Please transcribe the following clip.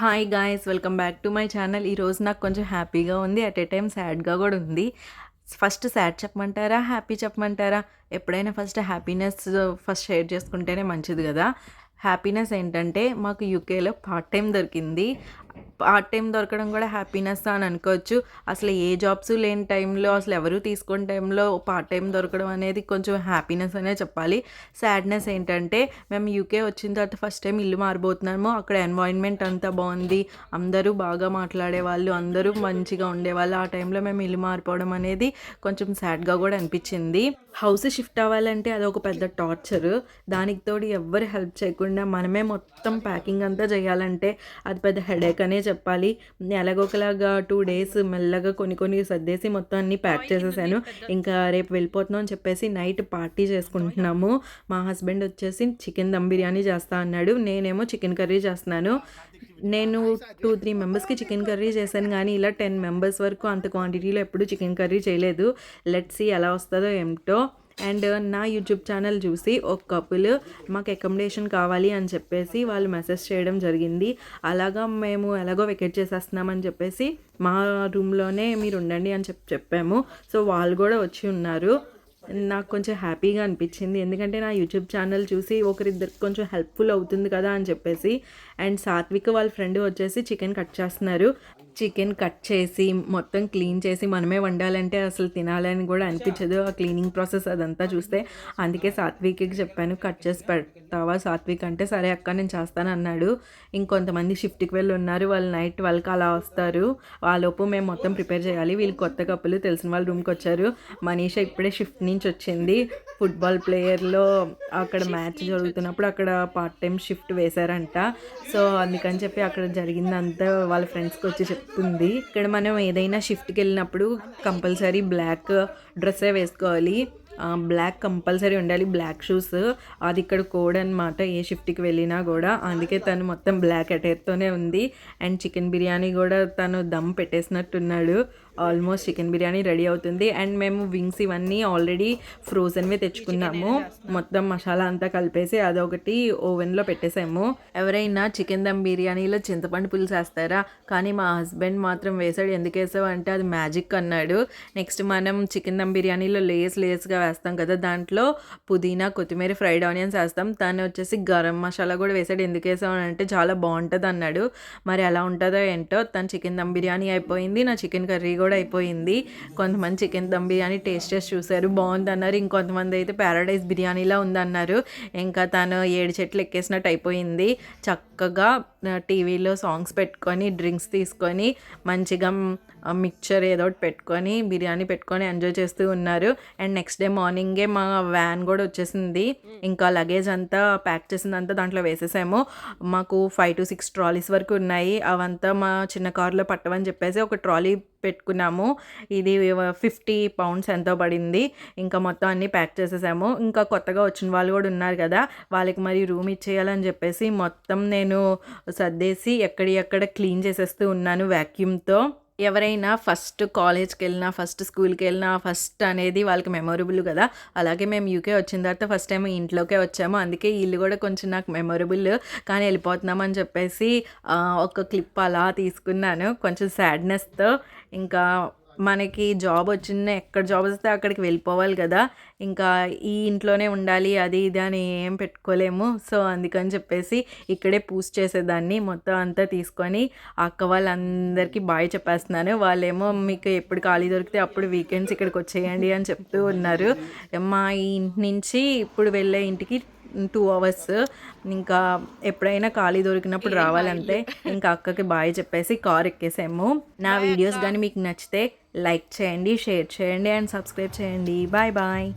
Hi guys welcome back to my channel ఈరోజు నాకు కొంచెం హ్యాపీగా ఉంది. అట్ ఏ టైం సాడ్గా కూడా ఉంది. ఫస్ట్ సాడ్ చెప్పమంటారా? హ్యాపీ చెప్పమంటారా? ఎప్పుడైనా ఫస్ట్ హ్యాపీనెస్ ఫస్ట్ షేర్ చేసుకుంటేనే మంచిది కదా. హ్యాపీనెస్ ఏంటంటే మాకు యూకేలో పార్ట్ టైం దొరికింది. పార్ట్ టైం దొరకడం కూడా హ్యాపీనెస్ అని అనుకోవచ్చు. అసలు ఏ జాబ్స్ లేని టైంలో అసలు ఎవరు తీసుకునే టైంలో పార్ట్ టైం దొరకడం అనేది కొంచెం హ్యాపీనెస్ అనే చెప్పాలి. సాడ్నెస్ ఏంటంటే మేము యూకే వచ్చిన తర్వాత ఫస్ట్ టైం ఇల్లు మారిపోతున్నాము అక్కడ ఎన్వాయిన్మెంట్ అంతా బాగుంది. అందరూ బాగా మాట్లాడే వాళ్ళు అందరూ మంచిగా ఉండేవాళ్ళు. ఆ టైంలో మేము ఇల్లు మారిపోవడం అనేది కొంచెం సాడ్గా కూడా అనిపించింది. హౌస్ షిఫ్ట్ అవ్వాలంటే అది ఒక పెద్ద టార్చర్ దానికి తోడు ఎవ్వరు హెల్ప్ చేయకుండా మనమే మొత్తం ప్యాకింగ్ అంతా చేయాలంటే అది పెద్ద హెడేక్ అనే చెప్పాలి. ఎలాగోకలాగా టూ డేస్ మెల్లగా కొన్ని కొన్ని సర్దేసి మొత్తం అన్ని ప్యాక్ చేసేసాను. ఇంకా రేపు వెళ్ళిపోతున్నాం అని చెప్పేసి నైట్ పార్టీ చేసుకుంటున్నాము. మా హస్బెండ్ వచ్చేసి చికెన్ దమ్ బిర్యానీ చేస్తా అన్నాడు. నేనేమో చికెన్ కర్రీ చేస్తున్నాను. నేను టూ త్రీ మెంబర్స్కి చికెన్ కర్రీ చేశాను కానీ ఇలా టెన్ మెంబర్స్ వరకు అంత క్వాంటిటీలో ఎప్పుడు చికెన్ కర్రీ చేయలేదు. లెట్స్ సి ఎలా వస్తుందో ఏమిటో. అండ్ నా యూట్యూబ్ ఛానల్ చూసి ఒక కపుల్ మాకు అకామిడేషన్ కావాలి అని చెప్పేసి వాళ్ళు మెసేజ్ చేయడం జరిగింది. అలాగా మేము ఎలాగో వెకెట్ చేసేస్తున్నామని చెప్పేసి మా రూమ్లోనే మీరు ఉండండి అని చెప్పి చెప్పాము. సో వాళ్ళు కూడా వచ్చి ఉన్నారు. నాకు కొంచెం హ్యాపీగా అనిపించింది. ఎందుకంటే నా యూట్యూబ్ ఛానల్ చూసి ఒకరిద్దరికి కొంచెం హెల్ప్ఫుల్ అవుతుంది కదా అని చెప్పేసి అండ్ సాత్విక్ వాళ్ళ ఫ్రెండ్ వచ్చేసి చికెన్ కట్ చేస్తున్నారు. చికెన్ కట్ చేసి మొత్తం క్లీన్ చేసి మనమే వండాలంటే అసలు తినాలని కూడా అనిపించదు ఆ క్లీనింగ్ ప్రాసెస్ అదంతా చూస్తే. అందుకే సాత్విక్కి చెప్పాను కట్ చేసి పెడతావా సాత్విక్? అంటే సరే అక్క నేను చేస్తాను అన్నాడు. ఇంకొంతమంది షిఫ్ట్కి వెళ్ళి ఉన్నారు. వాళ్ళు నైట్ వాళ్ళకి అలా వస్తారు. వాళ్ళలోపు మేము మొత్తం ప్రిపేర్ చేయాలి. వీళ్ళు కొత్త కప్పులు తెలిసిన వాళ్ళ రూమ్కి వచ్చారు. మనీష ఇప్పుడే షిఫ్ట్ నుంచి వచ్చింది ఫుట్బాల్ ప్లేయర్లో అక్కడ మ్యాచ్ జరుగుతున్నప్పుడు అక్కడ పార్ట్ టైం షిఫ్ట్ వేశారంట. సో అందుకని చెప్పి అక్కడ జరిగిందంతా వాళ్ళ ఫ్రెండ్స్కి వచ్చి చెప్తుంది. ఇక్కడ మనం ఏదైనా షిఫ్ట్కి వెళ్ళినప్పుడు కంపల్సరీ బ్లాక్ డ్రెస్సే వేసుకోవాలి. బ్లాక్ కంపల్సరీ ఉండాలి. బ్లాక్ షూస్ అది ఇక్కడ కోడ్ అనమాట ఏ షిఫ్ట్కి వెళ్ళినా కూడా. అందుకే తను మొత్తం బ్లాక్ అటైర్తోనే ఉంది. అండ్ చికెన్ బిర్యానీ కూడా తను దమ్ పెట్టేసినట్టున్నాడు. ఆల్మోస్ట్ చికెన్ బిర్యానీ రెడీ అవుతుంది. అండ్ మేము వింగ్స్ ఇవన్నీ ఆల్రెడీ ఫ్రోజన్వే తెచ్చుకున్నాము. మొత్తం మసాలా అంతా కలిపేసి అదొకటి ఓవెన్లో పెట్టేసాము. ఎవరైనా చికెన్ దమ్ బిర్యానీలో చింతపండు పులుసు వేస్తారా కానీ మా హస్బెండ్ మాత్రం వేసాడు. ఎందుకు వేసావు అంటే అది మ్యాజిక్ అన్నాడు. నెక్స్ట్ మనం చికెన్ దమ్ బిర్యానీలో లేస్ లేస్గా వేస్తాం కదా దాంట్లో పుదీనా కొత్తిమీర ఫ్రైడ్ ఆనియన్స్ వేస్తాం. తను వచ్చేసి గరం మసాలా కూడా వేసాడు. ఎందుకు వేసావు అంటే చాలా బాగుంటుంది అన్నాడు మరి ఎలా ఉంటుందో ఏంటో. తను చికెన్ దమ్ బిర్యానీ అయిపోయింది. నా చికెన్ కర్రీ కూడా అయిపోయింది. కొంతమంది చికెన్ దమ్ బిర్యానీ టేస్ట్ చేసి చూశారు బాగుంది అన్నారు ఇంకొంతమంది అయితే ప్యారడైజ్ బిర్యానీలా ఉందన్నారు. ఇంకా తను ఏడు చెట్లు ఎక్కేసినట్టు అయిపోయింది. చక్కగా టీవీలో సాంగ్స్ పెట్టుకొని డ్రింక్స్ తీసుకొని మంచిగా మిక్చర్ ఏదో ఒకటి పెట్టుకొని బిర్యానీ పెట్టుకొని ఎంజాయ్ చేస్తూ ఉన్నారు. అండ్ నెక్స్ట్ డే మార్నింగే మా వ్యాన్ కూడా వచ్చేసింది. ఇంకా లగేజ్ అంతా ప్యాక్ చేసిందంతా దాంట్లో వేసేసాము. మాకు ఫైవ్ టు సిక్స్ ట్రాలీస్ వరకు ఉన్నాయి. అవంతా మా చిన్న కార్లో పట్టమని చెప్పేసి ఒక ట్రాలీ పెట్టుకున్నాము. ఇది ఫిఫ్టీ పౌండ్స్ ఎంతో పడింది. ఇంకా మొత్తం అన్నీ ప్యాక్ చేసేసాము. ఇంకా కొత్తగా వచ్చిన వాళ్ళు కూడా ఉన్నారు కదా వాళ్ళకి మరి రూమ్ ఇచ్చేయాలని చెప్పేసి మొత్తం నేను సర్దేసి ఎక్కడి ఎక్కడ క్లీన్ చేసేస్తూ ఉన్నాను వ్యాక్యూమ్తో ఎవరైనా ఫస్ట్ కాలేజ్కి వెళ్ళినా ఫస్ట్ స్కూల్కి వెళ్ళినా ఫస్ట్ అనేది వాళ్ళకి మెమొరబుల్ కదా. అలాగే మేము యూకే వచ్చిన తర్వాత ఫస్ట్ టైం ఇంట్లోకే వచ్చాము. అందుకే ఇల్లు కూడా కొంచెం నాకు మెమొరబుల్ కానీ వెళ్ళిపోతున్నామని చెప్పేసి ఒక క్లిప్ అలా తీసుకున్నాను. కొంచెం సాడ్నెస్తో ఇంకా మనకి జాబ్ వచ్చిన ఎక్కడ జాబ్ వస్తే అక్కడికి వెళ్ళిపోవాలి కదా. ఇంకా ఈ ఇంట్లోనే ఉండాలి అది ఇది అని ఏం పెట్టుకోలేము. సో అందుకని చెప్పేసి ఇక్కడే పూజ చేసేదాన్ని మొత్తం అంతా తీసుకొని అక్క వాళ్ళందరికీ బాయ్ చెప్పేస్తున్నాను. వాళ్ళేమో మీకు ఎప్పుడు ఖాళీ దొరికితే అప్పుడు వీకెండ్స్ ఇక్కడికి వచ్చేయండి అని చెప్తూ ఉన్నారు. మా ఇంటి నుంచి ఇప్పుడు వెళ్ళే ఇంటికి టూ అవర్స్ ఇంకా ఎప్పుడైనా ఖాళీ దొరికినప్పుడు రావాలంటే ఇంకా అక్కకి బాయ్ చెప్పేసి కార్ ఎక్కేసాము. నా వీడియోస్ కానీ మీకు నచ్చితే లైక్ చేయండి షేర్ చేయండి అండ్ సబ్స్క్రైబ్ చేయండి. Bye bye